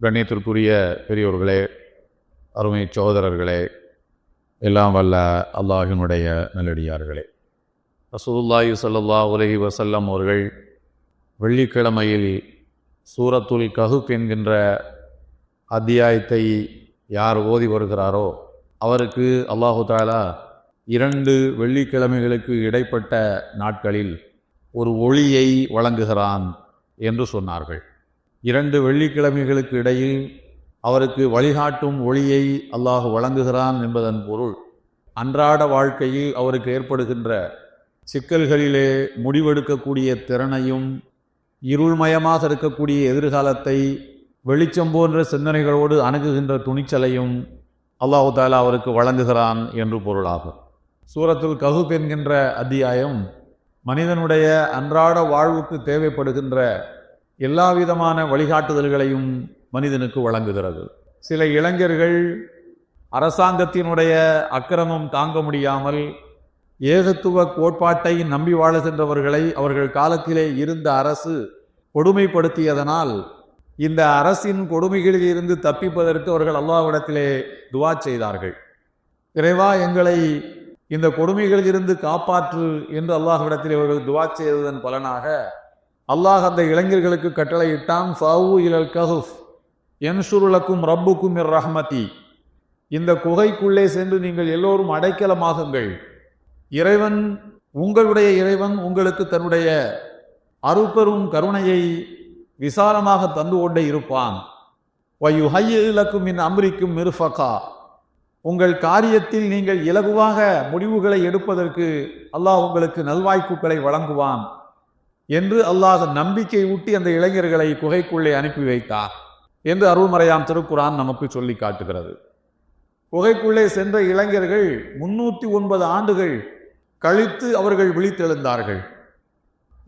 கண்ணியத்திற்குரிய பெரியோர்களே அருமை சகோதரர்களே எல்லாம் வல்ல அல்லாஹினுடைய நல்லடியார்களே. ரசூலுல்லாஹி சல்லா உலகி வசல்லம் அவர்கள் வெள்ளிக்கிழமையில் சூரத்துல் கஹுப் என்கின்ற அத்தியாயத்தை யார் ஓதி வருகிறாரோ அவருக்கு அல்லாஹு தாலா இரண்டு வெள்ளிக்கிழமைகளுக்கு இடைப்பட்ட நாட்களில் ஒரு ஒளியை வழங்குகிறான் என்று சொன்னார்கள். இரண்டு வெள்ளிக்கிழமைகளுக்கு இடையில் அவருக்கு வழிகாட்டும் ஒளியை அல்லாஹ் வழங்குகிறான் என்பதன் பொருள். அன்றாட வாழ்க்கையில் அவருக்கு ஏற்படுகின்ற சிக்கல்களிலே முடிவெடுக்கக்கூடிய திறனையும் இருள்மயமாக இருக்கக்கூடிய எதிர்காலத்தை வெளிச்சம் போன்ற சிந்தனைகளோடு அணுகுகின்ற துணிச்சலையும் அல்லாஹு தாலா அவருக்கு வழங்குகிறான் என்று பொருளாகும். சூரத்தில் கஹுப் என்கின்ற அத்தியாயம் மனிதனுடைய அன்றாட வாழ்வுக்கு தேவைப்படுகின்ற எல்லா விதமான வழிகாட்டுதல்களையும் மனிதனுக்கு வழங்குகிறது. சில இளைஞர்கள் அரசாங்கத்தினுடைய அக்கிரமம் தாங்க முடியாமல் ஏகத்துவ கோட்பாட்டை நம்பி வாழுகின்றவர்களை அவர்கள் காலத்திலே இருந்த அரசு கொடுமைப்படுத்தியதனால் இந்த அரசின் கொடுமைகளில் இருந்து தப்பிப்பதற்கு அவர்கள் அல்லாவிடத்திலே துவா செய்தார்கள். இறைவா எங்களை இந்த கொடுமைகளில் இருந்து காப்பாற்று என்று அல்லாஹ்விடத்தில் அவர்கள் துவா செய்ததன் பலனாக அல்லாஹ் அந்த இளைஞர்களுக்கு கட்டளையிட்டான் ஃபவு இலல் கஹுஃப் என்சுருலக்கும் ரப்புக்கும் இர் ரஹ்மதி. இந்த குகைக்குள்ளே சென்று நீங்கள் எல்லோரும் அடைக்கலமாகுங்கள். இறைவன் உங்களுடைய இறைவன் உங்களுக்கு தன்னுடைய அருப்பெரும் கருணையை விசாலமாக தந்து கொண்டே இருப்பான். வயு ஹையிலக்கும் இன் அம்ரிக்கும் மிருஃபகா. உங்கள் காரியத்தில் நீங்கள் இலகுவாக முடிவுகளை எடுப்பதற்கு அல்லாஹ் உங்களுக்கு நல்வாய்ப்புகளை வழங்குவான். என்று அல்லாஹ் நம்பிக்கை ஊட்டி அந்த இளைஞர்களை குகைக்குள்ளே அனுப்பி வைத்தார் என்று அருள்மறையாம் திருக்குரான் நமக்கு சொல்லி காட்டுகிறது. குகைக்குள்ளே சென்ற இளைஞர்கள் முன்னூற்றி ஒன்பது ஆண்டுகள் கழித்து அவர்கள் விழித்தெழுந்தார்கள்.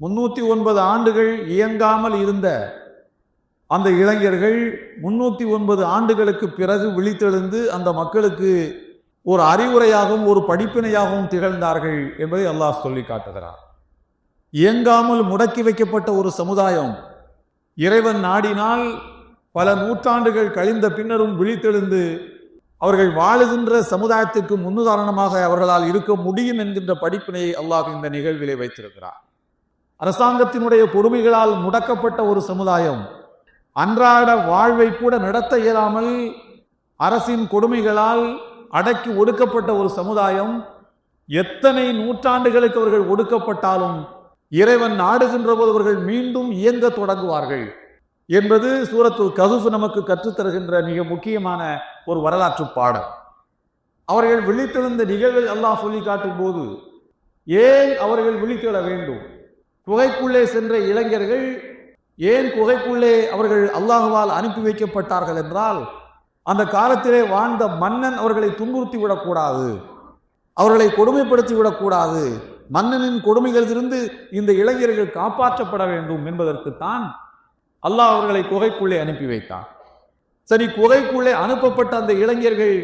முன்னூற்றி ஒன்பது ஆண்டுகள் இயங்காமல் இருந்த அந்த இளைஞர்கள் முன்னூற்றி ஒன்பது ஆண்டுகளுக்கு பிறகு விழித்தெழுந்து அந்த மக்களுக்கு ஒரு அறிவுரையாகவும் ஒரு படிப்பினையாகவும் திகழ்ந்தார்கள் என்பதை அல்லாஹ் சொல்லி காட்டுகிறார். இயங்காமல் முடக்கி வைக்கப்பட்ட ஒரு சமுதாயம். இறைவன் நாடினால் பல நூற்றாண்டுகள் கழிந்த பின்னரும் விழித்தெழுந்து அவர்கள் வாழுகின்ற சமுதாயத்திற்கு முன்னுதாரணமாக அவர்களால் இருக்க முடியும் என்கின்ற படிப்பினையை அல்லாஹ் இந்த நிகழ்விலே வைத்திருக்கிறார். அரசாங்கத்தினுடைய பொறுமைகளால் முடக்கப்பட்ட ஒரு சமுதாயம் அன்றாட வாழ்வை கூட நடத்த இயலாமல் அரசின் கொடுமைகளால் அடக்கி ஒடுக்கப்பட்ட ஒரு சமுதாயம் எத்தனை நூற்றாண்டுகளுக்கு அவர்கள் ஒடுக்கப்பட்டாலும் இறைவன் நாடுகின்ற போது அவர்கள் மீண்டும் இயங்க தொடங்குவார்கள் என்பது சூரத்துல் கதுஃப் நமக்கு கற்றுத்தருகின்ற மிக முக்கியமான ஒரு வரலாற்று பாடம். அவர்கள் விழித்தெழுந்த நிகழ்வை அல்லாஹ் சொல்லி காட்டும் போது ஏன் அவர்கள் விழித்தெழ வேண்டும்? குகைக்குள்ளே சென்ற இளைஞர்கள் ஏன் குகைக்குள்ளே அவர்கள் அல்லாஹுவால் அனுப்பி வைக்கப்பட்டார்கள் என்றால் அந்த காலத்திலே வாழ்ந்த மன்னன் அவர்களை துன்புறுத்தி விடக்கூடாது அவர்களை கொடுமைப்படுத்தி விடக்கூடாது மன்னனின் கொடுமைகளிலிருந்து இந்த இளைஞர்கள் காப்பாற்றப்பட வேண்டும் என்பதற்குத்தான் அல்லாஹ் அவர்களை குகைக்குள்ளே அனுப்பி வைத்தான். சரி குகைக்குள்ளே அனுப்பப்பட்ட அந்த இளைஞர்கள்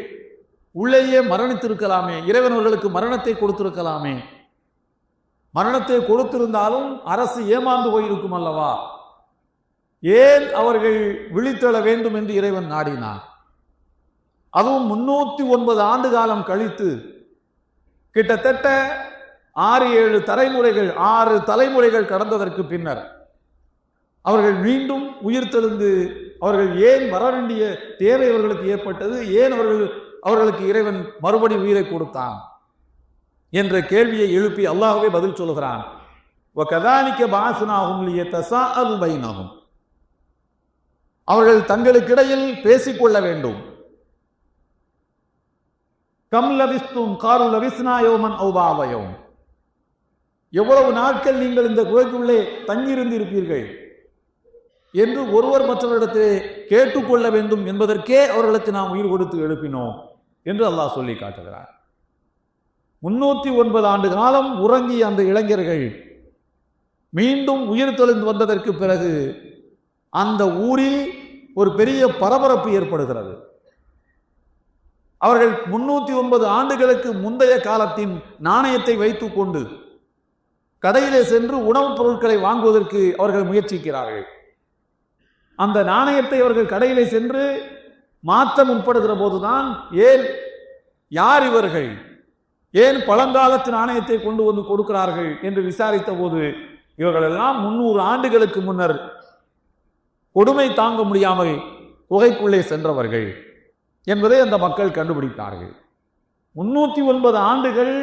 உள்ளேயே மரணித்திருக்கலாமே இறைவன் அவர்களுக்கு மரணத்தை கொடுத்திருக்கலாமே. மரணத்தை கொடுத்திருந்தாலும் அரசு ஏமாந்து போயிருக்கும் அல்லவா? ஏன் அவர்கள் விழித்தெழ வேண்டும் என்று இறைவன் நாடினார் அதுவும் முன்னூத்தி ஒன்பது ஆண்டு காலம் கழித்து கிட்டத்தட்ட ஆறு ஏழு தலைமுறைகள் ஆறு தலைமுறைகள் கடந்ததற்கு பின்னர் அவர்கள் மீண்டும் உயிர் தெழுந்து அவர்கள் ஏன் வர வேண்டிய தேவை அவர்களுக்கு ஏற்பட்டது? ஏன் அவர்கள் அவர்களுக்கு இறைவன் மறுபடி உயிரை கொடுத்தான்? என்ற கேள்வியை எழுப்பி அல்லாஹ்வே பதில் சொல்கிறான் கதானிக்க பாசனாகும் பைனாகும் அவர்கள் தங்களுக்கிடையில் பேசிக்கொள்ள வேண்டும். கம் லவிஸ்தும் காரு லவிஸ்னாயோமன் ஔபாவயோம் எவ்வளவு நாட்கள் நீங்கள் இந்த குகைக்குள்ளே தங்கியிருந்து இருப்பீர்கள்? என்று ஒருவர் மற்றவரிடத்தில் கேட்டுக்கொள்ள வேண்டும் என்பதற்கே அவர்களுக்கு நாம் உயிர் கொடுத்து எழுப்பினோம் என்று அல்லாஹ் சொல்லி காட்டுகிறார். முன்னூற்றி ஒன்பது ஆண்டு காலம் உறங்கிய அந்த இளைஞர்கள் மீண்டும் உயிர் தெளிந்து வந்ததற்கு பிறகு அந்த ஊரில் ஒரு பெரிய பரபரப்பு ஏற்படுகிறது. அவர்கள் முன்னூத்தி ஒன்பது ஆண்டுகளுக்கு முந்தைய காலத்தின் நாணயத்தை வைத்துக்கொண்டு கடையிலே சென்று உணவுப் பொருட்களை வாங்குவதற்கு அவர்கள் முயற்சிக்கிறார்கள். அந்த நாணயத்தை அவர்கள் கடையிலே சென்று மாற்ற முற்படுகிற போதுதான் ஏன் யார் இவர்கள்? ஏன் பழங்காலத்து நாணயத்தை கொண்டு வந்து கொடுக்கிறார்கள் என்று விசாரித்த போது இவர்கள் எல்லாம் முன்னூறு ஆண்டுகளுக்கு முன்னர் கொடுமை தாங்க முடியாமல் குகைக்குள்ளே சென்றவர்கள் என்பதை அந்த மக்கள் கண்டுபிடித்தார்கள். முன்னூற்றி ஒன்பது ஆண்டுகள்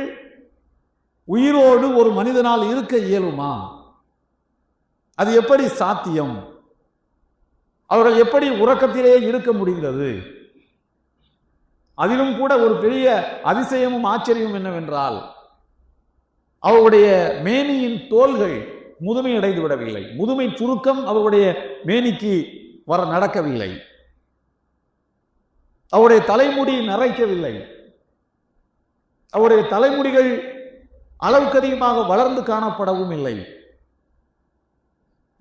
உயிரோடு ஒரு மனிதனால் இருக்க இயலுமா? அது எப்படி சாத்தியம்? அவர்கள் எப்படி உறக்கத்திலேயே இருக்க முடிந்தது அதிலும் கூட ஒரு பெரிய அதிசயமும் ஆச்சரியமும் என்னவென்றால் அவருடைய மேனியின் தோள்கள் முதுமை அடைந்து விடவில்லை. முதுமை சுருக்கம் அவருடைய மேனிக்கு வர நடக்கவில்லை. அவருடைய தலைமுடி நரைக்கவில்லை. அவருடைய தலைமுடிகள் அளவுக்கு அதிகமாக வளர்ந்து காணப்படவும் இல்லை.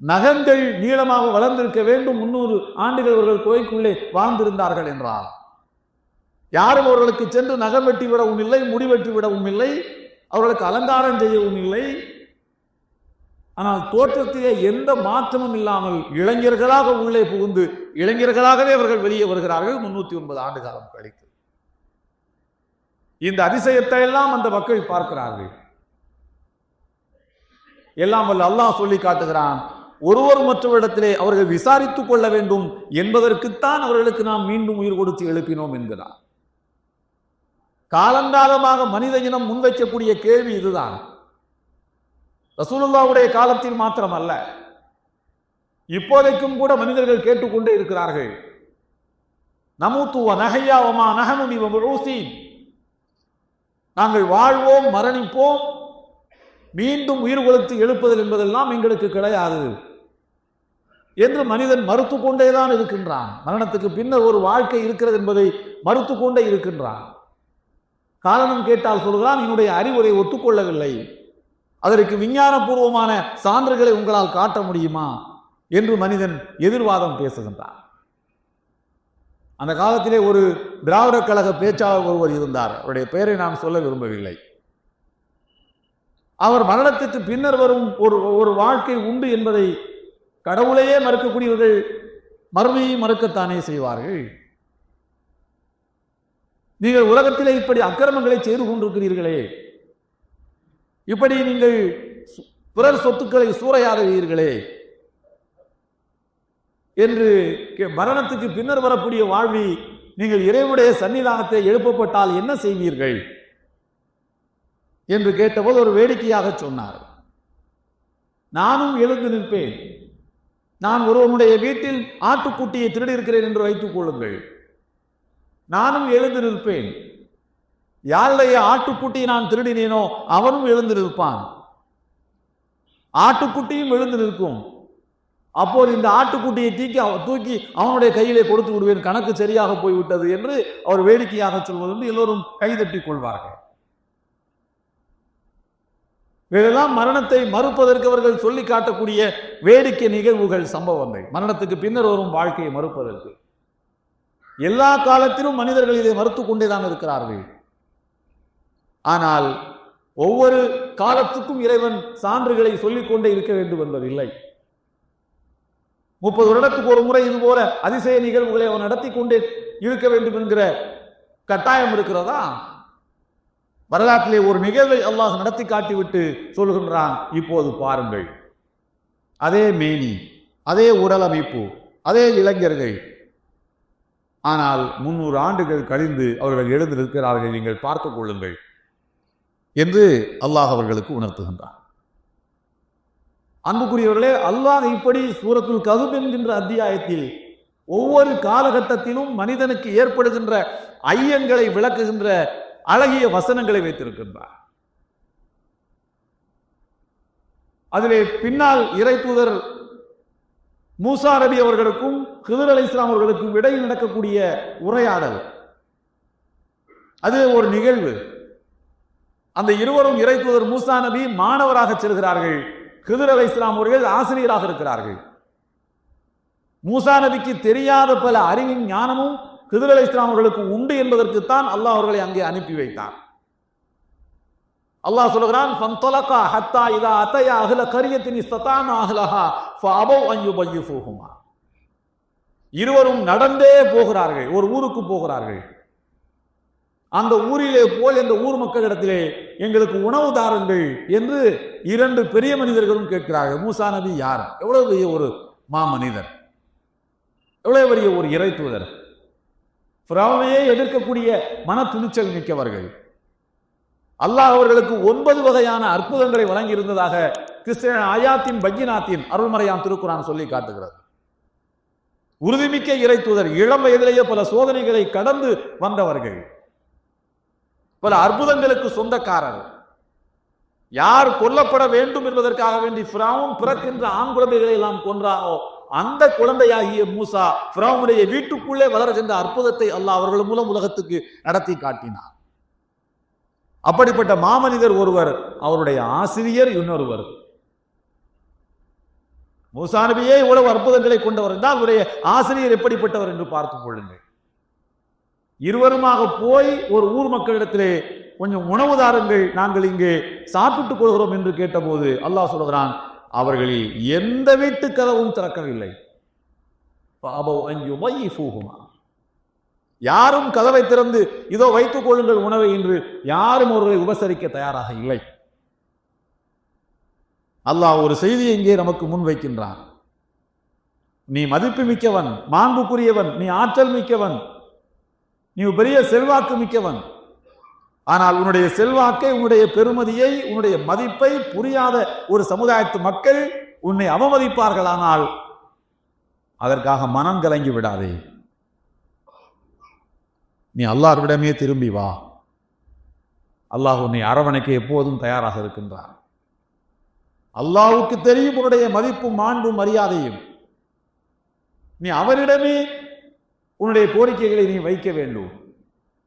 நகங்கள் நீளமாக வளர்ந்திருக்க வேண்டும். முன்னூறு ஆண்டுகள் அவர்கள் குகைக்குள்ளே வாழ்ந்திருந்தார்கள் என்றார் யாரும் அவர்களுக்கு சென்று நகம் வெட்டி விடவும் இல்லை முடி வெட்டி விடவும் இல்லை அவர்களுக்கு அலங்காரம் செய்யவும் இல்லை. ஆனால் தோற்றத்திலே எந்த மாற்றமும் இல்லாமல் இளைஞர்களாக உள்ளே புகுந்து இளைஞர்களாகவே அவர்கள் வெளியே வருகிறார்கள் முன்னூத்தி ஒன்பது ஆண்டு காலம் கழித்து. இந்த அதிசயத்தை எல்லாம் அந்த மக்கள் பார்க்கிறார்கள். எல்லாம் வல்ல அல்லாஹ் சொல்லி காட்டுகிறான். ஒருவர் மற்றவரிடத்திலே அவர்கள் விசாரித்துக் கொள்ள வேண்டும் என்பதற்குத்தான் அவர்களுக்கு நாம் மீண்டும் உயிர் கொடுத்து எழுப்பினோம் என்கிறார் காலங்காலமாக மனித இனம் முன்வைக்கக்கூடிய கேள்வி இதுதான். ரசூலுல்லாவுடைய காலத்தில் மாத்திரமல்ல. இப்போதைக்கும் கூட மனிதர்கள் கேட்டுக்கொண்டே இருக்கிறார்கள். நமூத்துவ நகையாவமா நகமுனி நாங்கள் வாழ்வோம் மரணிப்போம் மீண்டும் உயிர் கொடுத்து எழுப்புதல் என்பதெல்லாம் எங்களுக்கு கிடையாது. என்று மனிதன் மறுத்து கொண்டேதான் இருக்கின்றான். மரணத்துக்கு பின்னர் ஒரு வாழ்க்கை இருக்கிறது என்பதை மறுத்து கொண்டே இருக்கின்றான். காரணம் கேட்டால் சொல்கிறான் என்னுடைய அறிவுரை ஒத்துக்கொள்ளவில்லை. அதற்கு விஞ்ஞானபூர்வமான சான்றுகளை உங்களால் காட்ட முடியுமா? என்று மனிதன் எதிர்வாதம் பேசுகின்றான். அந்த காலத்திலே ஒரு திராவிட கழக பேச்சாளர் ஒருவர் இருந்தார். அவருடைய பெயரை நான் சொல்ல விரும்பவில்லை. அவர் மரணத்திற்கு பின்னர் வரும் ஒரு ஒரு வாழ்க்கை உண்டு என்பதை கடவுளையே மறுக்கக்கூடியவர்கள் மறுமையை மறுக்கத்தானே செய்வார்கள். நீங்கள் உலகத்திலே இப்படி அக்கிரமங்களை செய்து கொண்டிருக்கிறீர்களே. இப்படி நீங்கள் பிறர் சொத்துக்களை சூறையாடுகிறீர்களே. என்று கே- மரணத்துக்கு பின்னர் வரக்கூடிய வாழ்வி நீங்கள் இறைவனுடைய சன்னிதானத்தை எழுப்பப்பட்டால் என்ன செய்வீர்கள்? என்று கேட்டபோது ஒரு வேடிக்கையாக சொன்னார். நானும் எழுந்து நிற்பேன். நான் ஒருவனுடைய வீட்டில் ஆட்டுக்குட்டியை திருடி இருக்கிறேன் என்று வைத்துக் கொள்ளுங்கள். நானும் எழுந்து நிற்பேன். யாருடைய ஆட்டுக்குட்டியை நான் திருடினேனோ அவனும் எழுந்து நிற்பான். ஆட்டுக்குட்டியும் எழுந்து நிற்கும். அப்போது இந்த ஆட்டுக்குட்டியை தூக்கி அவ- தூக்கி அவனுடைய கையிலே கொடுத்து விடுவேன். கணக்கு சரியாக போய்விட்டது என்று அவர் வேடிக்கையாக சொல்வதுண்டு எல்லோரும் கைதட்டிக் கொள்வார்கள். இதெல்லாம் மரணத்தை மறுப்பதற்கு அவர்கள் சொல்லி காட்டக்கூடிய வேடிக்கை நிகழ்வுகள் சம்பவங்கள். மரணத்துக்கு பின்னர் வரும் வாழ்க்கையை மறுப்பதற்கு. எல்லா காலத்திலும் மனிதர்கள் இதை மறுத்து கொண்டே தான் இருக்கிறார்கள். ஆனால் ஒவ்வொரு காலத்துக்கும் இறைவன் சான்றுகளை சொல்லிக்கொண்டே இருக்க வேண்டும் என்பதில்லை. முப்பது வருடத்துக்கு ஒரு முறை இது போல அதிசய நிகழ்வுகளை அவன் நடத்தி கொண்டே இருக்க வேண்டும் என்கிற கட்டாயம் இருக்கிறதா? வரலாற்றிலே ஒரு நிகழ்வை அல்லாஹ் நடத்தி காட்டிவிட்டு சொல்கின்றான் இப்போது பாருங்கள். அதே மேனி அதே உடல் அமைப்பு அதே இளைஞர்கள். ஆனால் முன்னூறு ஆண்டுகள் கழிந்து அவர்கள் எழுந்து நிற்கிறார்கள் நீங்கள் பார்த்துக் கொள்ளுங்கள் என்று அல்லாஹ் அவர்களுக்கு உணர்த்துகின்றான். அன்புக்குரியவர்களே அல்லாஹ் இப்படி சூரத்துல் கதுப் என்கின்ற அத்தியாயத்தில் ஒவ்வொரு காலகட்டத்திலும் மனிதனுக்கு ஏற்படுகின்ற ஐயங்களை விளக்குகின்ற அழகிய வசனங்களை வைத்திருக்கின்றார். அதிலே பின்னால் இறை தூதர் மூசா ரபி அவர்களுக்கும் ஹிதர் அலி இஸ்லாம் அவர்களுக்கும் இடையில் நடக்கக்கூடிய உரையாடல். அது ஒரு நிகழ்வு. அந்த இருவரும் இறை தூதர் மூசா நபி மாணவராக செல்கிறார்கள். ஹிதர் அலி இஸ்லாம் அவர்கள் ஆசிரியராக இருக்கிறார்கள். மூசா நபிக்கு தெரியாத பல அறிவின் ஞானமும் ஹிதர் அலி இஸ்லாம் அவர்களுக்கு உண்டு என்பதற்குத்தான் அல்லாஹ் அவர்களை அங்கே அனுப்பி வைத்தார். அல்லாஹ் சொல்கிறான் ஃபந்தலகா ஹத்தா இதா அத்தயா அஹ்ல கரியத்தின் இஸ்ததான அஹ்லஹா ஃபஅபவ் அன் யுபய்யிஃபூஹுமா இருவரும் நடந்தே போகிறார்கள் ஒரு ஊருக்கு போகிறார்கள். அந்த ஊரிலே போய் அந்த ஊர் மக்களிடத்திலே எங்களுக்கு உணவு தாருங்கள் என்று இரண்டு பெரிய மனிதர்களும் கேட்கிறார்கள். மூசா நபி யார்? எவ்வளவு பெரிய ஒரு மாமனிதர். எவ்வளவு பெரிய ஒரு இறை தூதர். பிராவையே எதிர்க்கக்கூடிய மன துணிச்சல் மிக்கவர்கள். அல்லாஹ் அவர்களுக்கு ஒன்பது வகையான அற்புதங்களை வழங்கி இருந்ததாக ஆயாத்தின் பக்கினாத்தின் அருள்மறையாம் திருக்குறான் சொல்லி காட்டுகிறது. உறுதிமிக்க இறை தூதர் இளம் வயதிலேயே பல சோதனைகளை கடந்து வந்தவர்கள். பல அற்புதங்களுக்கு சொந்தக்காரர். யார் கொல்லப்பட வேண்டும் என்பதற்காக வேண்டி பிராவும் பிறக்கின்ற ஆண் குழந்தைகளை எல்லாம் கொன்றானோ அந்த குழந்தையாகிய மூசா பிரவுனுடைய வீட்டுக்குள்ளே வளர சென்ற அற்புதத்தை அல்லாஹ் அவர்கள் மூலம் உலகத்துக்கு நடத்தி காட்டினார். அப்படிப்பட்ட மாமனிதர் ஒருவர் அவருடைய ஆசிரியர் இன்னொருவர். மூசா நபியே இவ்வளவு அற்புதங்களை கொண்டவர் என்றால் அவருடைய ஆசிரியர் எப்படிப்பட்டவர் என்று பார்த்துக் கொள்ளுங்கள். இருவருமாக போய் ஒரு ஊர் மக்களிடத்திலே கொஞ்சம் உணவு தாருங்கள் நாங்கள் இங்கே சாப்பிட்டுக் கொள்கிறோம் என்று கேட்டபோது அல்லாஹ் சொல்கிறான் அவர்களில் எந்த வீட்டு கதவும் திறக்கவில்லை. யாரும் கதவை திறந்து இதோ வைத்துக் கொள்ளுங்கள் உணவை என்று யாரும் ஒருவரை உபசரிக்க தயாராக இல்லை. அல்லாஹ் ஒரு செய்தியை இங்கே நமக்கு முன் வைக்கின்றான். நீ மதிப்பு மிக்கவன் மாண்புக்குரியவன் நீ ஆற்றல் மிக்கவன் நீ பெரிய செல்வாக்கு மிக்கவன் ஆனால் உன்னுடைய செல்வாக்கை உன்னுடைய பெருமதியை உன்னுடைய மதிப்பை புரியாத ஒரு சமுதாயத்து மக்கள் உன்னை அவமதிப்பார்களானால் அதற்காக மனம் கலங்கி விடாதே. நீ அல்லாஹ்விடமே திரும்பி வா. அல்லாஹ் உன்னை அரவணைக்க எப்போதும் தயாராக இருக்கின்றார் அல்லாவுக்கு தெரியும் உன்னுடைய மதிப்பும் மாண்பும் மரியாதையும். நீ அவரிடமே உன்னுடைய கோரிக்கைகளை நீ வைக்க வேண்டும்.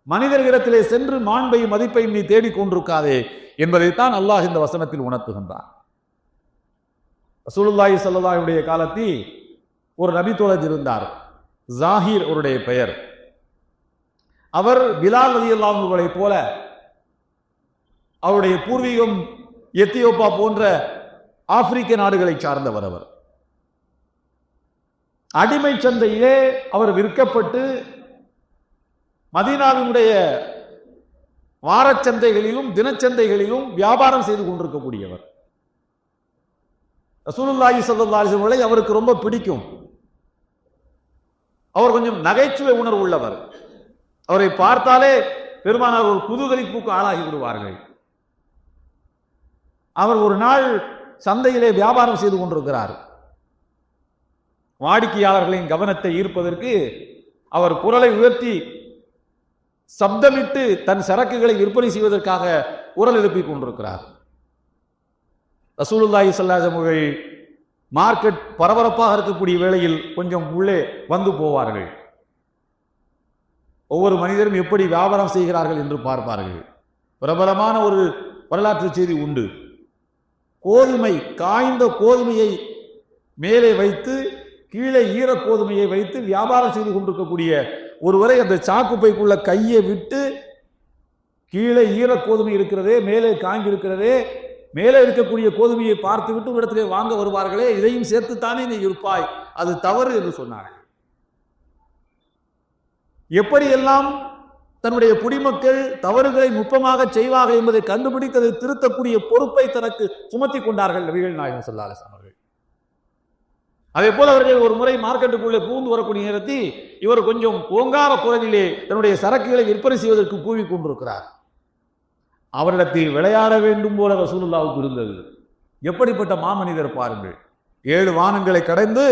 மனிதர்களிடத்திலே சென்று மாண்பையும் மதிப்பையும் நீ தேடிக் கொண்டிருக்காதே என்பதைத்தான் அல்லாஹ் இந்த வசனத்தில் உணர்த்துகின்றான். ரசூலுல்லாஹி சல்லாஹுடைய காலத்தில் ஒரு நபி தோழர் இருந்தார். ஜாஹீர் அவருடைய பெயர். அவர் பிலால் ரலியல்லாஹு அன்ஹுவைப் போல அவருடைய பூர்வீகம் எத்தியோப்பா போன்ற ஆப்பிரிக்க நாடுகளை சார்ந்தவர் அவர். அடிமை சந்தையிலே அவர் விற்கப்பட்டு மதீனாவினுடைய வாரச்சந்தைகளிலும் தினச்சந்தைகளிலும் வியாபாரம் செய்து கொண்டிருக்கக்கூடியவர். ரசூலுல்லாஹி ஸல்லல்லாஹு அவருக்கு ரொம்ப பிடிக்கும். அவர் கொஞ்சம் நகைச்சுவை உணர்வு உள்ளவர். அவரை பார்த்தாலே பெருமானார் ஒரு குதூகலிப்புக்கு ஆளாகி விடுவார்கள். அவர் ஒரு நாள் சந்தையிலே வியாபாரம் செய்து கொண்டிருக்கிறார். வாடிக்கையாளர்களின் கவனத்தை ஈர்ப்பதற்கு அவர் குரலை உயர்த்தி சப்தமிட்டு தன் சரக்குகளை விற்பனை செய்வதற்காக உரல் எழுப்பிக் கொண்டிருக்கிறார். ரசூலுல்லாஹி ஸல்லல்லாஹு மார்க்கெட் பரபரப்பாக இருக்கக்கூடிய வேளையில் கொஞ்சம் உள்ளே வந்து போவார்கள். ஒவ்வொரு மனிதரும் எப்படி வியாபாரம் செய்கிறார்கள் என்று பார்ப்பார்கள். பிரபலமான ஒரு வரலாற்று செய்தி உண்டு. கோதுமை காய்ந்த கோதுமையை மேலே வைத்து கீழே ஈர கோதுமையை வைத்து வியாபாரம் செய்து கொண்டிருக்கக்கூடிய ஒருவரை அந்த சாக்குப்பைக்குள்ள கையை விட்டு கீழே ஈர கோதுமை இருக்கிறதே மேலே காங்கி இருக்கிறதே மேலே இருக்கக்கூடிய கோதுமையை பார்த்து விட்டு இடத்திலே வாங்க வருவார்களே இதையும் சேர்த்துத்தானே நீ இருப்பாய். அது தவறு என்று சொன்னார்கள். எப்படியெல்லாம் தன்னுடைய குடிமக்கள் தவறுகளை நுட்பமாக செய்வாக என்பதை கண்டுபிடித்ததை திருத்தக்கூடிய பொறுப்பை தனக்கு சுமத்தி கொண்டார்கள் நபிகள் நாயகம் ஸல்லல்லாஹு அவர்கள். அதே போல அவர்கள் ஒரு முறை மார்க்கெட்டுக்குள்ளே பூந்து வரக்கூடிய நேரத்தில் இவர் கொஞ்சம் ஓங்கார குரலிலே தன்னுடைய சரக்குகளை விற்பனை செய்வதற்கு கூவி கொண்டிருக்கிறார். அவரிடத்தில் விளையாட வேண்டும் போல ரசூலுல்லாவுக்கு இருந்தது. எப்படிப்பட்ட மாமனிதர் பாருங்கள். ஏழு வானங்களை கடந்து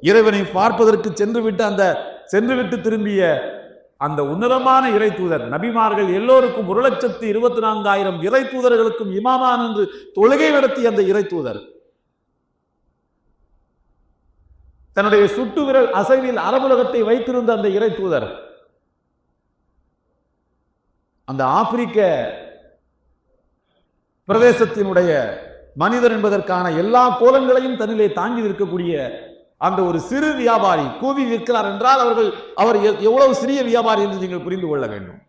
இறைவனை பார்ப்பதற்கு சென்று விட்டு அந்த சென்று விட்டு திரும்பிய அந்த உன்னதமான இறை தூதர் நபிமார்கள் எல்லோருக்கும் ஒரு லட்சத்து இருபத்தி நான்காயிரம் இறை தூதர்களுக்கும் இமாமான் என்று தொழுகை நடத்திய அந்த இறை தூதர் தன்னுடைய சுட்டு விரல் அசைவில் அரபுலகத்தை வைத்திருந்த அந்த இறை தூதர் அந்த ஆப்பிரிக்க பிரதேசத்தினுடைய மனிதர் என்பதற்கான எல்லா கோலங்களையும் தன்னிலே தாங்கி இருக்கக்கூடிய அந்த ஒரு சிறு வியாபாரி கூவி விற்கிறார் என்றால் அவர்கள் அவர் எவ்வளவு சிறிய வியாபாரி என்று நீங்கள் புரிந்து கொள்ள வேண்டும்.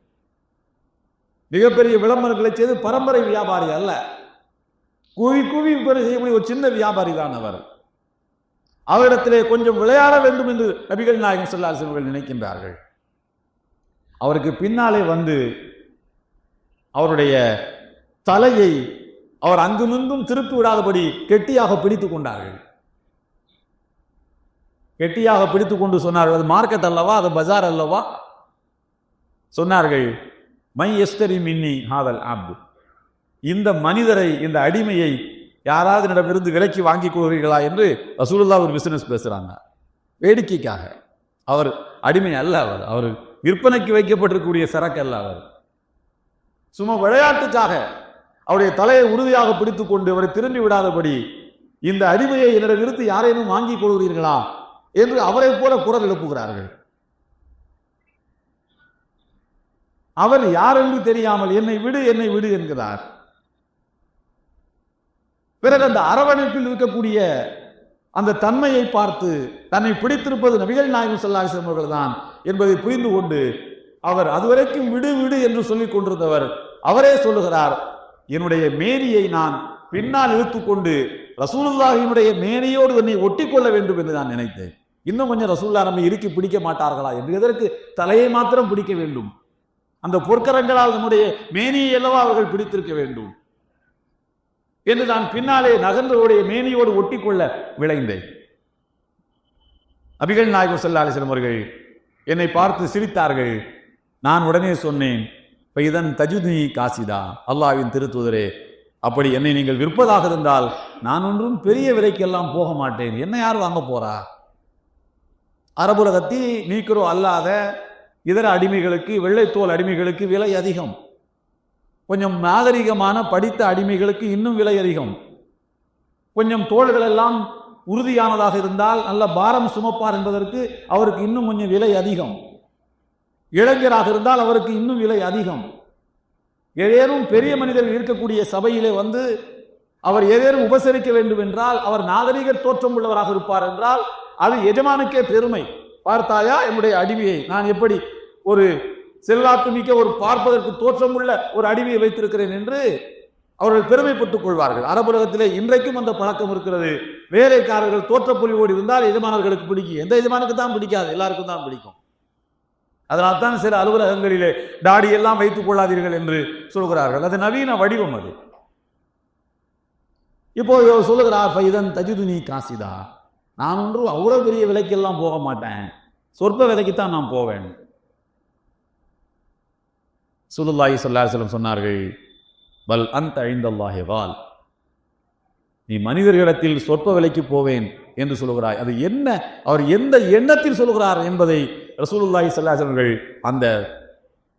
மிகப்பெரிய விளம்பரங்களை செய்து பரம்பரை வியாபாரி அல்ல. கூவி கூவி விற்பனை செய்யக்கூடிய ஒரு சின்ன வியாபாரி தான் அவர். அவரிடத்திலே கொஞ்சம் விளையாட வேண்டும் என்று நபிகள் நாயகம் ஸல்லல்லாஹு அலைஹி அவர்கள் நினைக்கின்றார்கள். அவருக்கு பின்னாலே வந்து அவருடைய தலையை அவர் அங்குமிங்கும் திருப்பி விடாதபடி கெட்டியாக பிடித்துக் கொண்டார்கள். கெட்டியாக பிடித்து கொண்டு சொன்னார்கள் அது மார்க்கெட் அல்லவா? அது பஜார் அல்லவா? சொன்னார்கள் மை எஸ்தரி மின்னி ஹாதல் ஆப்து இந்த மனிதரை இந்த அடிமையை யாராவது என்னிடமிருந்து விலைக்கு வாங்கி கொள்வீர்களா என்று ரசூலுல்லா ஒரு பிசினஸ் பேசுகிறாங்க வேடிக்கைக்காக. அவர் அடிமை அல்ல அவர். அவர் விற்பனைக்கு வைக்கப்பட்டிருக்கக்கூடிய சரக்கு அல்ல அவர். சும்மா விளையாட்டுக்காக அவருடைய தலையை உறுதியாக பிடித்து கொண்டு அவரை திரும்பி விடாதபடி இந்த அடிமையை என்னிடமிருந்து யாரேனும் வாங்கிக் கொள்கிறீர்களா என்று அவரை போல குரல் எழுப்புகிறார்கள். அவர் யார் என்று தெரியாமல் என்னை விடு என்னை விடு என்கிறார். பிறகு அந்த அரவணைப்பில் இருக்கக்கூடிய அந்த தன்மையை பார்த்து தன்னை பிடித்திருப்பது நபிகள் நாயகம் சொல்லாசம் அவர்கள் தான் என்பதை புரிந்து கொண்டு அவர் அதுவரைக்கும் விடு விடு என்று சொல்லிக் கொண்டிருந்தவர் அவரே சொல்லுகிறார் என்னுடைய மேனியை நான் பின்னால் இழுத்துக்கொண்டு ரசூலுல்லாஹினுடைய மேனியோடு என்னை ஒட்டிக்கொள்ள வேண்டும் என்று நான் நினைத்தேன். இன்னும் கொஞ்சம் ரசூல்லா நம்மை இறுக்கி பிடிக்க மாட்டார்களா என்று எதற்கு தலையை மாத்திரம் பிடிக்க வேண்டும்? அந்த பொற்கரங்களால் நம்முடைய மேனியை அல்லவா அவர்கள் பிடித்திருக்க வேண்டும்? என்று நான் பின்னாலே நகர்ந்தவருடைய மேனியோடு ஒட்டிக்கொள்ள விளைந்தேன் அபிகள் நாயகம் ஸல்லல்லாஹு அலைஹி அவர்கள் என்னை பார்த்து சிரித்தார்கள். நான் உடனே சொன்னேன் "இப்ப இதன் தஜுதி காசிதா அல்லாவின் திருத்துதரே அப்படி என்னை நீங்கள் விற்பதாக இருந்தால் நான் ஒன்றும் பெரிய விலைக்கெல்லாம் போக மாட்டேன். என்ன யார் வாங்க போறா? அரபுலகத்தி நீக்கிறோ அல்லாத இதர அடிமைகளுக்கு வெள்ளைத்தோல் அடிமைகளுக்கு விலை அதிகம். கொஞ்சம் நாகரிகமான படித்த அடிமைகளுக்கு இன்னும் விலை அதிகம். கொஞ்சம் தோள்கள் எல்லாம் உறுதியானதாக இருந்தால் நல்ல பாரம் சுமப்பார் என்பதற்கு அவருக்கு இன்னும் கொஞ்சம் விலை அதிகம். இளைஞராக இருந்தால் அவருக்கு இன்னும் விலை அதிகம். ஏதேனும் பெரிய மனிதர் இருக்கக்கூடிய சபையிலே வந்து அவர் ஏதேனும் உபசரிக்க வேண்டும் என்றால் அவர் நாகரிக தோற்றம் உள்ளவராக இருப்பார் என்றால் அது எஜமானுக்கே பெருமை. பார்த்தாயா என்னுடைய அடிமையை? நான் எப்படி ஒரு செல்லாத்துமிக்க ஒரு பார்ப்பதற்கு தோற்றமுள்ள ஒரு அடிமையை வைத்திருக்கிறேன் என்று அவர்கள் பெருமைப்பட்டுக் கொள்வார்கள். அரபுலகத்திலே இன்றைக்கும் அந்த பழக்கம் இருக்கிறது. வேலைக்காரர்கள் தோற்றப்பொலிவோடு இருந்தால் எஜமானர்களுக்கு பிடிக்கும். எந்த எஜமானுக்கு தான் பிடிக்காது? எல்லாருக்கும் தான் பிடிக்கும். அதனால் தான் சில அலுவலகங்களிலே தாடி எல்லாம் வைத்துக் கொள்ளாதீர்கள் என்று சொல்கிறார்கள். அது நவீன வடிவம் அது. இப்போ சொல்லுகிறார் ஃபைதன் தஜிதுனி காசிதா. நான் ஒன்றும் அவ்வளோ பெரிய விலைக்கெல்லாம் போக மாட்டேன். சொற்ப விலைக்குத்தான் நான் போவேன். சுலுல்லாஹி சொல்லாஹலம் சொன்னார்கள் வல் அந்த அழிந்தல்லாஹி வால் நீ மனிதர்களிடத்தில் சொற்ப விலைக்கு போவேன் என்று சொல்லுகிறாய். அது என்ன? அவர் எந்த எண்ணத்தில் சொல்லுகிறார் என்பதை ரசூலுல்லாஹி சொல்லாஹர்கள் அந்த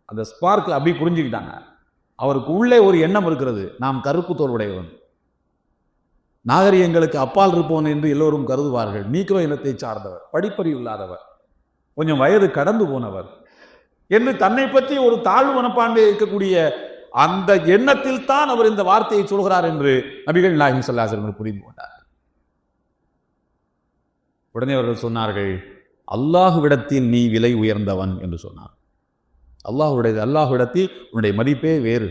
அந்த ஸ்பார்க்கில் அப்படி புரிஞ்சுக்கிட்டாங்க. அவருக்கு உள்ளே ஒரு எண்ணம் இருக்கிறது. நாம் கருப்பு தோல் உடையவன் நாகரிகங்களுக்கு அப்பால் இருப்பவன் என்று எல்லோரும் கருதுவார்கள். நீக்ரோ இனத்தை சார்ந்தவர். படிப்பறிவு இல்லாதவர். கொஞ்சம் வயது கடந்து போனவர். என்று தன்னை பற்றி ஒரு தாழ்வு மனப்பான்மை இருக்கக்கூடிய அந்த எண்ணத்தில் தான் அவர் இந்த வார்த்தையை சொல்கிறார் என்று நபிகள் நாயகம் சொல்லாசர்கள் புரிந்து கொண்டார் உடனே அவர்கள் சொன்னார்கள் அல்லாஹுவிடத்தில் நீ விலை உயர்ந்தவன் என்று சொன்னார் அல்லாஹுடைய அல்லாஹுவிடத்தில் உன்னுடைய மதிப்பே வேறு.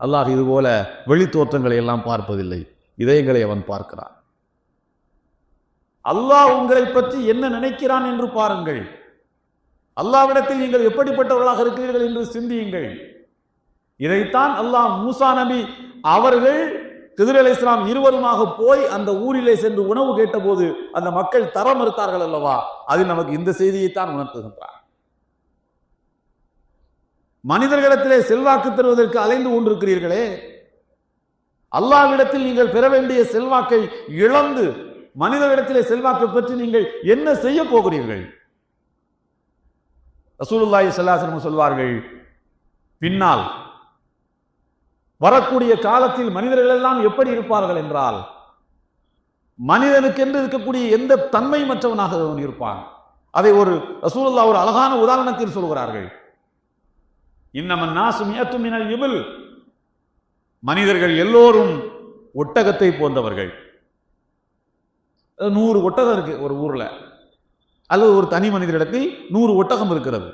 அல்லாஹ் இதுபோல வெளி தோற்றங்களை எல்லாம் பார்ப்பதில்லை இதயங்களை அவன் பார்க்கிறான். அல்லாஹ் உங்களை பற்றி என்ன நினைக்கிறான் என்று பாருங்கள். அல்லாவிடத்தில் நீங்கள் எப்படிப்பட்டவர்களாக இருக்கிறீர்கள் என்று சிந்தியுங்கள். இதைத்தான் அல்லாஹ் மூசா நபி அவர்கள் திதிர் அலி இஸ்லாம் இருவருமாக போய் அந்த ஊரிலே சென்று உணவு கேட்டபோது அந்த மக்கள் தர மறுத்தார்கள் அல்லவா? அது நமக்கு இந்த செய்தியைத்தான் உணர்த்துகின்றார். மனிதர்களிடத்திலே செல்வாக்கு தருவதற்கு அலைந்து கொண்டிருக்கிறீர்களே. அல்லாவிடத்தில் நீங்கள் பெற வேண்டிய செல்வாக்கை இழந்து மனிதர்களிடத்திலே செல்வாக்கை பற்றி நீங்கள் என்ன செய்ய போகிறீர்கள்? ரசூலுல்லாஹி ஸல்லல்லாஹு சொல்வார்கள் பின்னால் வரக்கூடிய காலத்தில் மனிதர்கள் எல்லாம் எப்படி இருப்பார்கள் என்றால் மனிதனுக்கென்று இருக்கக்கூடிய எந்த தன்மை மற்றவனாக அவன் இருப்பான்? அதை ஒரு ரசூலுல்லா ஒரு அழகான உதாரணத்தில் சொல்கிறார்கள். இன்னமன் நாசும் மினல் இபில். மனிதர்கள் எல்லோரும் ஒட்டகத்தை போன்றவர்கள். நூறு ஒட்டகம் இருக்கு ஒரு ஊர்ல. அல்லது ஒரு தனி மனிதரிடத்தில் நூறு ஒட்டகம் இருக்கிறது.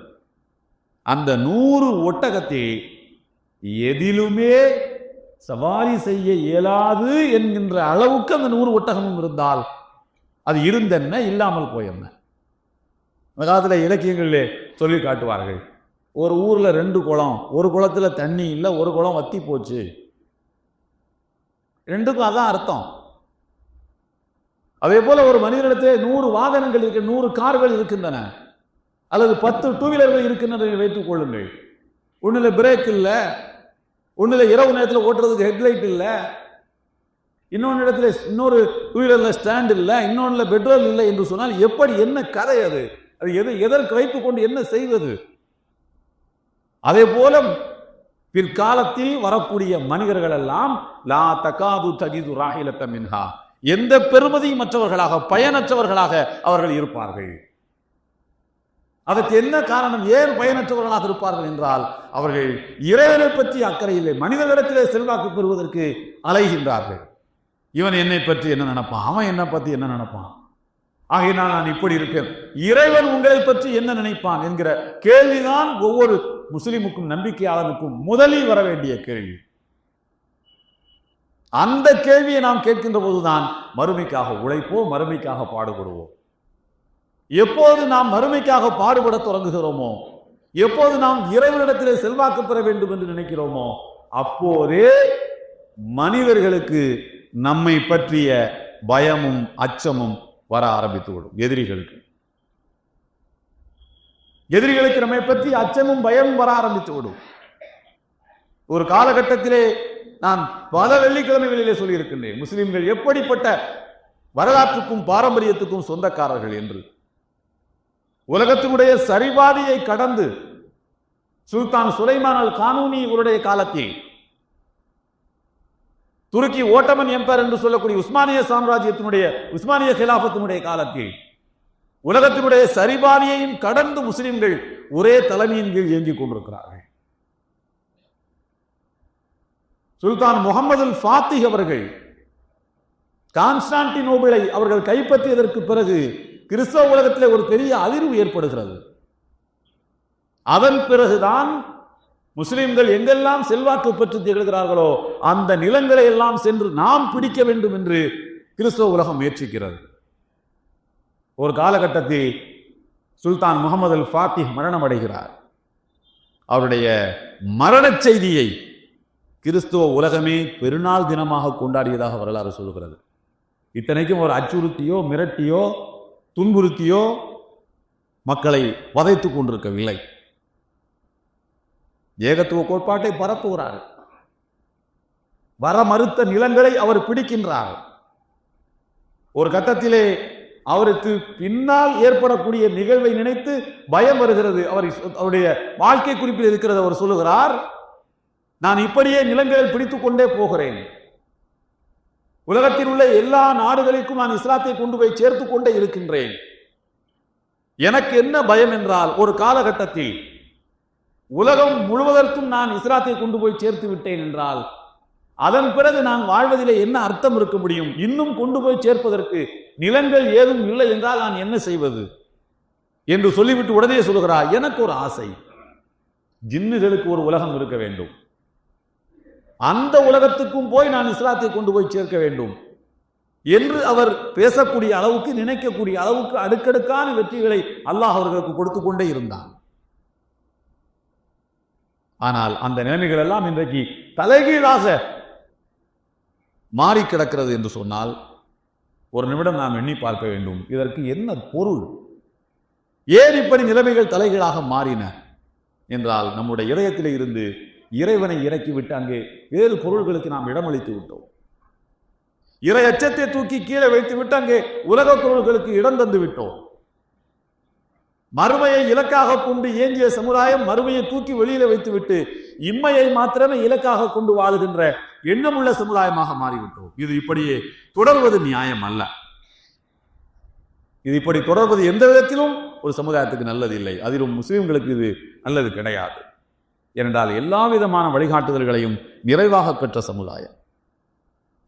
அந்த நூறு ஒட்டகத்தை எதிலுமே சவாரி செய்ய இயலாது என்கின்ற அளவுக்கு அந்த நூறு ஒட்டகமும் இருந்தால் அது இருந்தென்ன இல்லாமல் போயென்ன? அந்த காலத்தில் இலக்கியங்களிலே சொல்லி காட்டுவார்கள். ஒரு ஊரில் ரெண்டு குளம் ஒரு குளத்தில் தண்ணி இல்லை ஒரு குளம் வத்தி போச்சு. ரெண்டுக்கும் அதான் அர்த்தம். அதே போல ஒரு மனிதனிடத்தில் நூறு வாகனங்கள் இருக்க நூறு கார்கள் இருக்கின்றன. அல்லது பத்து டூ வீலர்கள் இருக்கின்றன வைத்துக் கொள்ளுங்கள். ஒன்றில் பிரேக் இல்லை ஒன்றில் இரவு நேரத்தில் ஓட்டுறதுக்கு ஹெட்லைட் இல்லை இன்னொன்று இடத்துல இன்னொரு டூ வீலரில் ஸ்டாண்ட் இல்லை இன்னொன்றில் பெட்ரோல் இல்லை என்று சொன்னால் எப்படி என்ன கதை அது? அது எது எதற்கு வைத்துக் கொண்டு என்ன செய்வது? அதே போல பிற்காலத்தில் வரக்கூடிய மனிதர்கள் எல்லாம் லா தகாது தகிது ராகிலத்த மின்ஹா. எந்த பெருமதியும் மற்றவர்களாக பயனற்றவர்களாக அவர்கள் இருப்பார்கள். அதற்கு என்ன காரணம்? ஏன் பயனற்றவர்களாக இருப்பார்கள் என்றால் அவர்கள் இறைவனை பற்றி அக்கறை இல்லை மனிதர்களிடத்திலே செல்வாக்கு பெறுவதற்கு அலைகின்றார்கள். இவன் என்னை பற்றி என்ன நினைப்பான்? அவன் என்னை பற்றி என்ன நினைப்பான்? ஆகையினால் நான் இப்படி இருக்கேன். இறைவன் உங்களை பற்றி என்ன நினைப்பான் என்கிற கேள்விதான் ஒவ்வொரு முஸ்லிமுக்கும் நம்பிக்கையாளனுக்கும் முதலில் வர வேண்டிய கேள்வி. அந்த கேள்வியை நாம் கேட்கின்ற போதுதான் மறுமைக்காக உழைப்போம் மறுமைக்காக பாடுபடுவோம். எப்போது நாம் மறுமைக்காக பாடுபட தொடங்குகிறோமோ எப்போது நாம் இறைவனிடத்திலே செல்வாக்கு பெற வேண்டும் என்று நினைக்கிறோமோ அப்போதே மனிதர்களுக்கு நம்மை பற்றிய பயமும் அச்சமும் வர ஆரம்பித்து விடும் எதிரிகளுக்கு. எதிரிகளுக்கு நம்மை பற்றி அச்சமும் பயமும் வர ஆரம்பித்து விடும் ஒரு காலகட்டத்திலே நான் பல வெள்ளிக்கிழமைகளிலே சொல்லியிருக்கின்றேன். முஸ்லிம்கள் எப்படிப்பட்ட வரலாற்றுக்கும் பாரம்பரியத்துக்கும் சொந்தக்காரர்கள் என்று. உலகத்தினுடைய சரிபாதியை கடந்து சுல்தான் சுலைமான் அல் கானூனி இவருடைய காலத்தில் துருக்கி ஓட்டமன் எம்பர் என்று சொல்லக்கூடிய உஸ்மானிய சாம்ராஜ்யத்தினுடைய உஸ்மானிய கிலாபத்தினுடைய காலத்தில் உலகத்தினுடைய சரிபாதியையும் கடந்து முஸ்லிம்கள் ஒரே தலைமையின் கீழ் இயங்கிக் கொண்டிருக்கிறார்கள். சுல்தான் முகமது ஃபாத்திக் அவர்கள் கான்ஸ்டான்டினோபிளை அவர்கள் கைப்பற்றியதற்கு பிறகு கிறிஸ்தவ உலகத்திலே ஒரு பெரிய அதிர்வு ஏற்படுகிறது. அதன் பிறகுதான் முஸ்லிம்கள் எங்கெல்லாம் செல்வாக்கு பெற்று திகழ்கிறார்களோ அந்த நிலங்களை எல்லாம் சென்று நாம் பிடிக்க வேண்டும் என்று கிறிஸ்தவ உலகம் முயற்சிக்கிறது. ஒரு காலகட்டத்தில் சுல்தான் முகமது அல் ஃபாத்திஹ் மரணம் அடைகிறார் அவருடைய மரணச் செய்தியை கிறிஸ்துவ உலகமே பெருநாள் தினமாக கொண்டாடியதாக வரலாறு சொல்கிறது இத்தனைக்கும் ஒரு அச்சுறுத்தியோ மிரட்டியோ துன்புறுத்தியோ மக்களை வதைத்து கொண்டிருக்கவில்லை. ஏகத்துவ கோட்பாட்டை பரப்புகிறார் வர மறுத்த நிலங்களை அவர் பிடிக்கின்றார் ஒரு கட்டத்திலே அவருக்கு பின்னால் ஏற்படக்கூடிய நிகழ்வை நினைத்து பயம் வருகிறது. அவர் அவருடைய வாழ்க்கை குறிப்பில் இருக்கிறது அவர் சொல்லுகிறார் நான் இப்படியே நிலங்களில் பிடித்துக் கொண்டே போகிறேன். உலகத்தில் உள்ள எல்லா நாடுகளுக்கும் நான் இஸ்லாத்தை கொண்டு போய் சேர்த்து கொண்டே இருக்கின்றேன். எனக்கு என்ன பயம் என்றால் ஒரு காலகட்டத்தில் உலகம் முழுவதற்கும் நான் இஸ்லாத்தை கொண்டு போய் சேர்த்து விட்டேன் என்றால் அதன் பிறகு நான் வாழ்வதிலே என்ன அர்த்தம் இருக்க முடியும்? இன்னும் கொண்டு போய் சேர்ப்பதற்கு நிலங்கள் ஏதும் இல்லை என்றால் நான் என்ன செய்வது? என்று சொல்லிவிட்டு உடனே சொல்லுகிறார் எனக்கு ஒரு ஆசை. ஜின்னுகளுக்கு ஒரு உலகம் இருக்க வேண்டும். அந்த உலகத்துக்கும் போய் நான் இஸ்லாத்தை கொண்டு போய் சேர்க்க வேண்டும் என்று அவர் பேசக்கூடிய அளவுக்கு நினைக்கக்கூடிய அளவுக்கு அடுக்கடுக்கான வெற்றிகளை அல்லாஹ் அவர்களுக்கு கொடுத்து கொண்டே இருந்தான். ஆனால் அந்த நிலைமைகள் எல்லாம் இன்றைக்கு தலைகீழாக மாறி கிடக்கிறது என்று சொன்னால் ஒரு நிமிடம் நாம் எண்ணி பார்க்க வேண்டும் இதற்கு என்ன பொருள்? ஏன் இப்படி நிலைமைகள் தலைகளாக மாறின? என்றால் நம்முடைய இதயத்திலே இருந்து இறைவனை இறக்கிவிட்டு அங்கே வேறு பொருள்களுக்கு நாம் இடமளித்து விட்டோம். இறை அச்சத்தை தூக்கி கீழே வைத்து விட்டு அங்கே உலக பொருள்களுக்கு இடம் தந்து விட்டோம். மறுமையை இலக்காக கொண்டு ஏந்திய சமுதாயம் மறுமையை தூக்கி வெளியில வைத்துவிட்டு இம்மையை மாத்திரமே இலக்காக கொண்டு வாழுகின்ற எண்ணமுள்ள சமுதாயமாக மாறிவிட்டோம். இது இப்படியே தொடர்வது நியாயம் அல்ல. இது இப்படி தொடர்வது எந்த விதத்திலும் ஒரு சமுதாயத்துக்கு நல்லது இல்லை. அதிலும் முஸ்லிம்களுக்கு இது நல்லது கிடையாது. ஏனென்றால் எல்லா விதமான வழிகாட்டுதல்களையும் நிறைவாக பெற்ற சமுதாயம்.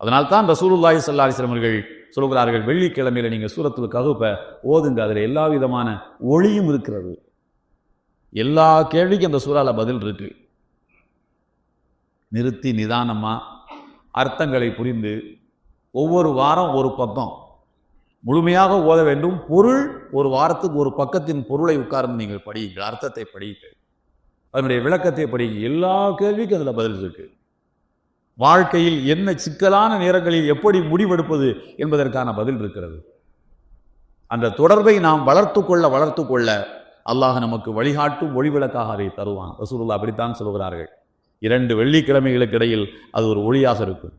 அதனால்தான் ரசூலுல்லாஹி ஸல்லல்லாஹு அலைஹி அவர்கள் சொல்கிறார்கள் வெள்ளிக்கிழமையில நீங்கள் சூரத்துக்கு ககுப்பை ஓதுங்க அதில் எல்லா விதமான ஒளியும் இருக்கிறது. எல்லா கேள்விக்கும் அந்த சூறால பதில் இருக்கு. நிறுத்தி நிதானமாக அர்த்தங்களை புரிந்து ஒவ்வொரு வாரம் ஒரு பக்கம் முழுமையாக ஓத வேண்டும். பொருள் ஒரு வாரத்துக்கு ஒரு பக்கத்தின் பொருளை உட்கார்ந்து நீங்கள் படியுங்கள் அர்த்தத்தை படியுங்கள். அதனுடைய விளக்கத்தை படி எல்லா கேள்விக்கும் அதில் பதில் இருக்கு. வாழ்க்கையில் என்ன சிக்கலான நேரங்களில் எப்படி முடிவெடுப்பது என்பதற்கான பதில் இருக்கிறது. அந்த தொடர்பை நாம் வளர்த்து கொள்ள வளர்த்து கொள்ள அல்லாஹ் நமக்கு வழிகாட்டும் ஒளிவிளக்காக அதை தருவான். ரசூலுல்லா அப்படித்தான் சொல்கிறார்கள் இரண்டு வெள்ளிக்கிழமைகளுக்கு இடையில் அது ஒரு ஒளியாக இருக்கும்.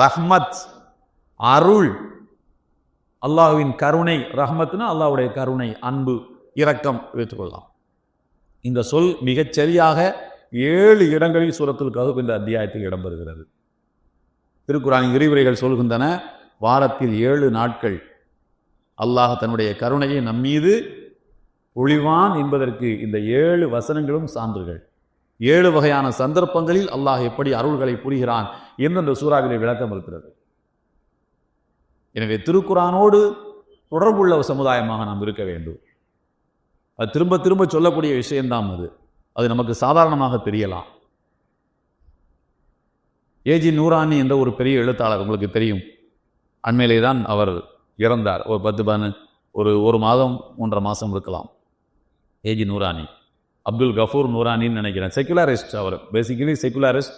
ரஹ்மத் அருள் அல்லாஹுவின் கருணை ரஹ்மத்னா அல்லாஹுடைய கருணை அன்பு இரக்கம் வைத்துக்கொள்ளலாம். இந்த சொல் மிகச் சரியாக ஏழு இடங்களில் சூரத்தில் கஹப் என்ற அத்தியாயத்தில் இடம்பெறுகிறது. திருக்குறான் விரிவுரைகள் சொல்கின்றன வாரத்தில் ஏழு நாட்கள். அல்லாஹ் தன்னுடைய கருணையை நம்மீது ஒளிவான் என்பதற்கு இந்த ஏழு வசனங்களும் சான்றுகள். ஏழு வகையான சந்தர்ப்பங்களில் அல்லாஹ் எப்படி அருள்களை புரிகிறான் என்று அந்த சூறாவிலே விளக்கம் இருக்கிறது. எனவே திருக்குறானோடு தொடர்புள்ள சமுதாயமாக நாம் இருக்க வேண்டும். அது திரும்ப திரும்ப சொல்லக்கூடிய விஷயம்தான் அது. அது நமக்கு சாதாரணமாக தெரியலாம். ஏஜி நூரானி என்ற ஒரு பெரிய எழுத்தாளர் உங்களுக்கு தெரியும். அண்மையிலே தான் அவர் இறந்தார். ஒரு பத்து பதினஞ்சு ஒரு ஒரு மாதம் ஒன்றரை மாதம் இருக்கலாம். A G Noorani. Abdul Ghafoor நூரானின்னு நினைக்கிறேன். செக்குலரிஸ்ட் அவர். பேசிக்கலி செக்குலரிஸ்ட்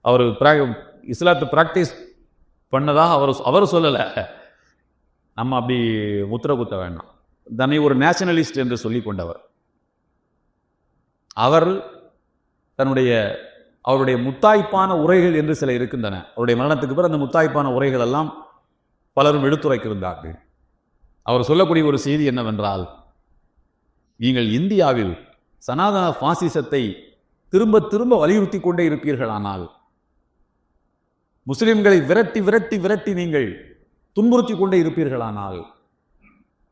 அவர் ப்ரா இஸ்லாத்தை ப்ராக்டிஸ் பண்ணதாக அவர் அவர் சொல்லலை. நம்ம அப்படி முத்திர குத்த வேண்டாம். தன்னை ஒரு நேஷனலிஸ்ட் என்று சொல்லி கொண்டவர். அவர் தன்னுடைய அவருடைய முத்தாய்ப்பான உரைகள் என்று சில இருக்கின்றன. அவருடைய மரணத்துக்கு பிறகு அந்த முத்தாய்ப்பான உரைகள் எல்லாம் பலரும் எடுத்துரைக்கிருந்தார்கள். அவர் சொல்லக்கூடிய ஒரு செய்தி என்னவென்றால் நீங்கள் இந்தியாவில் சனாதன பாசிசத்தை திரும்ப திரும்ப வலியுறுத்தி கொண்டே இருப்பீர்களானால் முஸ்லிம்களை விரட்டி விரட்டி விரட்டி நீங்கள் துன்புறுத்தி கொண்டே இருப்பீர்களானால்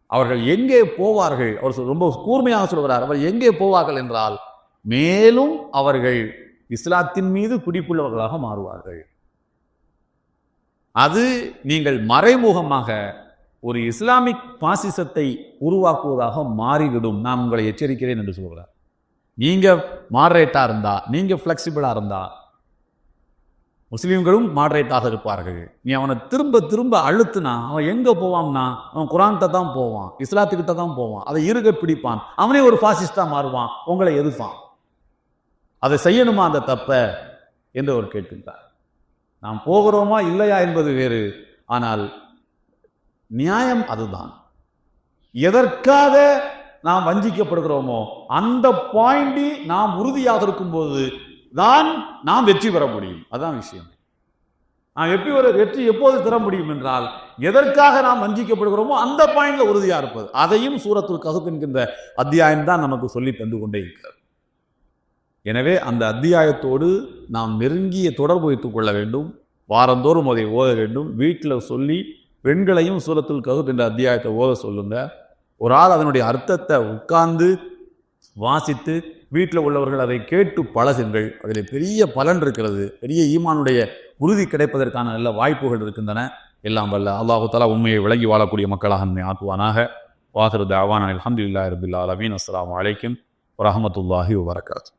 அவர்கள் எங்கே போவார்கள்? அவர் சொல்- ரொம்ப கூர்மையாக சொல்கிறார் அவர் எங்கே போவார்கள் என்றால் மேலும் அவர்கள் இஸ்லாத்தின் மீது குடிப்புள்ளவர்களாக மாறுவார்கள். அது நீங்கள் மறைமுகமாக ஒரு இஸ்லாமிக் பாசிசத்தை உருவாக்குவதாக மாறிவிடும். நான் உங்களை எச்சரிக்கிறேன் என்று சொல்கிறார். நீங்கள் மாடரேட்டாக இருந்தால் நீங்கள் ஃப்ளெக்சிபிளாக இருந்தால் முஸ்லீம்களும் மாடரேட்டாக இருப்பார்கள். நீ அவனை திரும்ப திரும்ப அழுத்துனா அவன் எங்கே போவான்னா அவன் குரான்கிட்ட தான் போவான் இஸ்லாத்துக்கிட்ட தான் போவான் அதை இருக பிடிப்பான் அவனே ஒரு ஃபாசிஸ்டாக மாறுவான் உங்களை எதிர்ப்பான். அதை செய்யணுமா அந்த தப்பை? என்று அவர் கேட்கின்றார். நாம் போகிறோமா இல்லையா என்பது வேறு. ஆனால் நியாயம் அதுதான். எதற்காக நாம் வஞ்சிக்கப்படுகிறோமோ அந்த பாயிண்டி நாம் உறுதியாக இருக்கும்போது தான் நாம் வெற்றி பெற முடியும். அதான் விஷயம். நாம் எப்படி ஒரு வெற்றி எப்போது தர முடியும் என்றால் எதற்காக நாம் வஞ்சிக்கப்படுகிறோமோ அந்த பாயிண்ட்ல உறுதியாக இருப்பது. அதையும் சூரத்துல் கஹப் என்கின்ற அத்தியாயம் தான் நமக்கு சொல்லி தந்து கொண்டே இருக்கிறது. எனவே அந்த அத்தியாயத்தோடு நாம் நெருங்கிய தொடர்பு வைத்துக் கொள்ள வேண்டும். வாரந்தோறும் அதை ஓத வேண்டும். வீட்டில் சொல்லி பெண்களையும் சூரத்துல் கஹப் என்ற அத்தியாயத்தை ஓத சொல்லுங்க. ஒரு ஆள் அதனுடைய அர்த்தத்தை உட்கார்ந்து வாசித்து வீட்டில் உள்ளவர்கள் அதை கேட்டு பழகுங்கள். அதில் பெரிய பலன் இருக்கிறது. பெரிய ஈமானுடைய உறுதி கிடைப்பதற்கான நல்ல வாய்ப்புகள் இருக்கின்றன. எல்லாம் வல்ல அல்லாஹு தஆலா உண்மையை விளங்கி வாழக்கூடிய மக்களாக நம்மை ஆக்குவானாக. வாஹிரு தாவான் அலமதுல்லா ரபில் அலமீன் அஸ்லாம் அலைக்கும் வரமத்துல்லாஹி வபரகாத்து